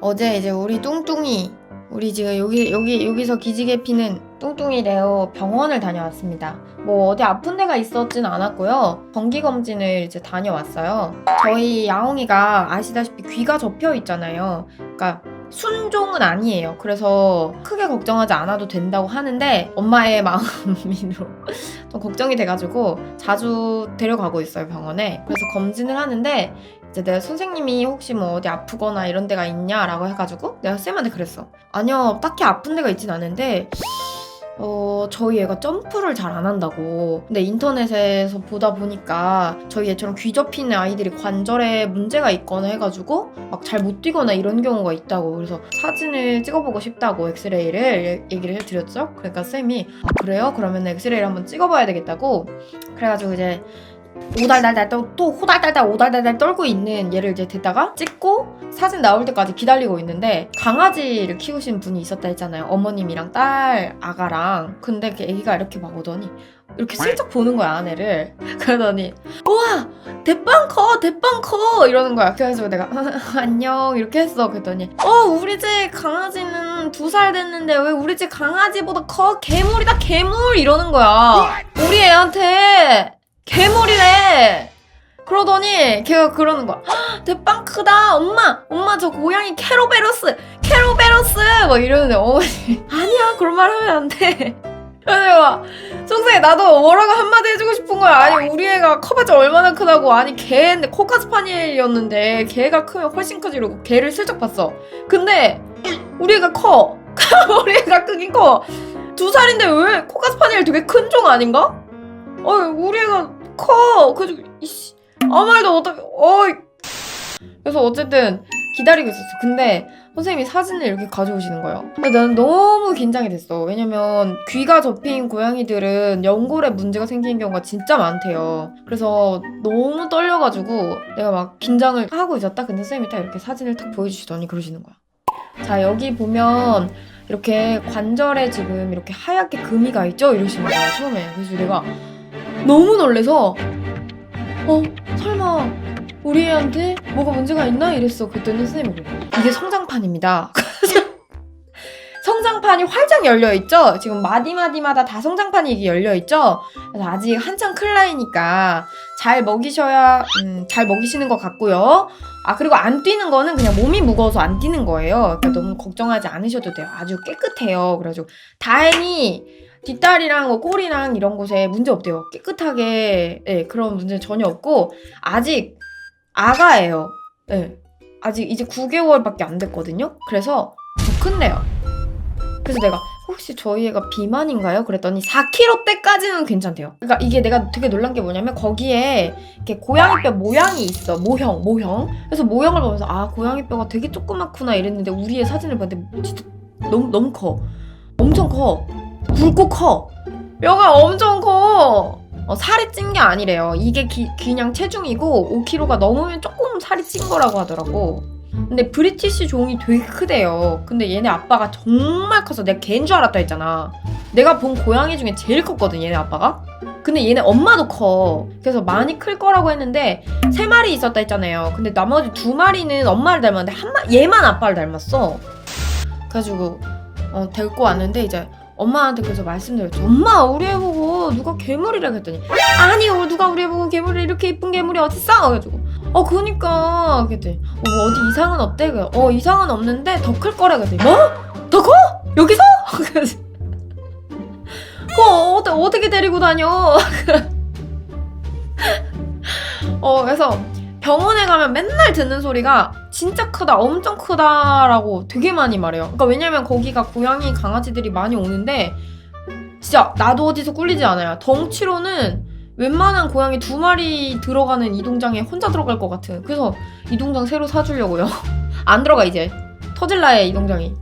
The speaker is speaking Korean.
어제 이제 우리 뚱뚱이 우리 지금 여기 여기 여기서 기지개 피는 뚱뚱이 레오 병원을 다녀왔습니다. 뭐 어디 아픈 데가 있었진 않았고요. 정기 검진을 이제 다녀왔어요. 저희 야옹이가 아시다시피 귀가 접혀 있잖아요. 그러니까 순종은 아니에요. 그래서 크게 걱정하지 않아도 된다고 하는데 엄마의 마음으로 좀 걱정이 돼가지고 자주 데려가고 있어요 병원에. 그래서 검진을 하는데 이제 내가 선생님이 혹시 뭐 어디 아프거나 이런 데가 있냐라고 해가지고 내가 쌤한테 그랬어. 아니요, 딱히 아픈 데가 있진 않은데 어, 저희 애가 점프를 잘 안 한다고. 근데 인터넷에서 보다 보니까 저희 애처럼 귀 접히는 아이들이 관절에 문제가 있거나 해가지고 막 잘 못 뛰거나 이런 경우가 있다고. 그래서 사진을 찍어보고 싶다고 엑스레이를 얘- 얘기를 해드렸죠. 그러니까 쌤이 아, 그래요? 그러면 엑스레이를 한번 찍어봐야 되겠다고. 그래가지고 이제 오달달달 또, 또 호달달달 오달달달 떨고 있는 얘를 이제 데다가 찍고 사진 나올 때까지 기다리고 있는데 강아지를 키우신 분이 있었다 했잖아요. 어머님이랑 딸 아가랑. 근데 그 애기가 이렇게 막 오더니 이렇게 슬쩍 보는 거야 아내를. 그러더니 우와 대빵 커! 대빵 커! 이러는 거야. 그래가지고 내가 안녕! 이렇게 했어. 그랬더니 어 우리 집 강아지는 두 살 됐는데 왜 우리 집 강아지보다 커? 괴물이다 괴물! 이러는 거야. 우리 애한테 괴물이래. 그러더니 걔가 그러는 거야. "헉, 대빵 크다. 엄마, 엄마 저 고양이 캐로베로스, 캐로베로스. 막 이러는데 어머니 아니야 그런 말 하면 안 돼. 그래서 내가 속상해 나도 뭐라고 한마디 해주고 싶은 거야. 아니 우리 애가 커봤자 얼마나 크다고. 아니 걔인데 코카스파니엘이었는데 걔가 크면 훨씬 크지 이러고 걔를 슬쩍 봤어. 근데 우리 애가 커. 우리 애가 크긴 커. 두 살인데 왜 코카스파니엘 되게 큰 종 아닌가? 어 우리 애가 커. 그래서 이씨 아무 말도 못하게 어이. 그래서 어쨌든 기다리고 있었어. 근데 선생님이 사진을 이렇게 가져오시는 거예요. 근데 나는 너무 긴장이 됐어. 왜냐면 귀가 접힌 고양이들은 연골에 문제가 생기는 경우가 진짜 많대요. 그래서 너무 떨려가지고 내가 막 긴장을 하고 있었다. 근데 선생님이 딱 이렇게 사진을 딱 보여주시더니 그러시는 거야. 자 여기 보면 이렇게 관절에 지금 이렇게 하얗게 금이 가 있죠? 이러시는 거야 처음에. 그래서 내가 너무 놀래서 어 설마 우리 애한테 뭐가 문제가 있나? 이랬어. 그랬더니 선생님이 이게 성장판입니다. 성장판이 활짝 열려 있죠? 지금 마디마디마다 다 성장판이 이게 열려 있죠? 그래서 아직 한창 클 나이니까 잘 먹이셔야 음, 잘 먹이시는 것 같고요. 아 그리고 안 뛰는 거는 그냥 몸이 무거워서 안 뛰는 거예요. 그러니까 너무 걱정하지 않으셔도 돼요. 아주 깨끗해요. 그래가지고 다행히 뒷다리랑 뭐 꼬리랑 이런 곳에 문제 없대요. 깨끗하게 예, 그런 문제 전혀 없고 아직 아가예요. 예. 아직 이제 9개월밖에 안 됐거든요. 그래서 더 큰데요. 그래서 내가 혹시 저희 애가 비만인가요? 그랬더니 4kg 때까지는 괜찮대요. 그러니까 이게 내가 되게 놀란 게 뭐냐면 거기에 이렇게 고양이뼈 모양이 있어. 모형, 모형. 그래서 모형을 보면서 아 고양이뼈가 되게 조그맣구나 이랬는데 우리의 사진을 봤는데 진짜 너무 너무 커. 엄청 커. 굵고 커. 뼈가 엄청 커. 어, 살이 찐 게 아니래요. 이게 기- 그냥 체중이고 5kg가 넘으면 조금 살이 찐 거라고 하더라고. 근데 브리티시 종이 되게 크대요. 근데 얘네 아빠가 정말 커서 내가 걔인 줄 알았다 했잖아. 내가 본 고양이 중에 제일 컸거든, 얘네 아빠가. 근데 얘네 엄마도 커. 그래서 많이 클 거라고 했는데 세 마리 있었다 했잖아요. 근데 나머지 두 마리는 엄마를 닮았는데 한 마, 얘만 아빠를 닮았어. 그래가지고 어, 데리고 왔는데 이제 엄마한테 그래서 말씀드렸죠. 엄마 우리 애 보고 누가 괴물이라 그랬더니 아니 어, 누가 우리 애 보고 괴물이 이렇게 이쁜 괴물이 어딨어? 그래가지고 어 그니까 그랬더니 어, 뭐 어디 이상은 없대? 그래. 어 이상은 없는데 더 클 거라 그랬더니 뭐? 더 커? 여기서? 그거 어떻게, 어떻게 데리고 다녀? 어 그래서 병원에 가면 맨날 듣는 소리가 진짜 크다, 엄청 크다라고 되게 많이 말해요. 그러니까 왜냐면 거기가 고양이, 강아지들이 많이 오는데 진짜 나도 어디서 꿀리지 않아요. 덩치로는 웬만한 고양이 두 마리 들어가는 이동장에 혼자 들어갈 것 같은. 그래서 이동장 새로 사주려고요. 안 들어가 이제 터질라의 이동장이.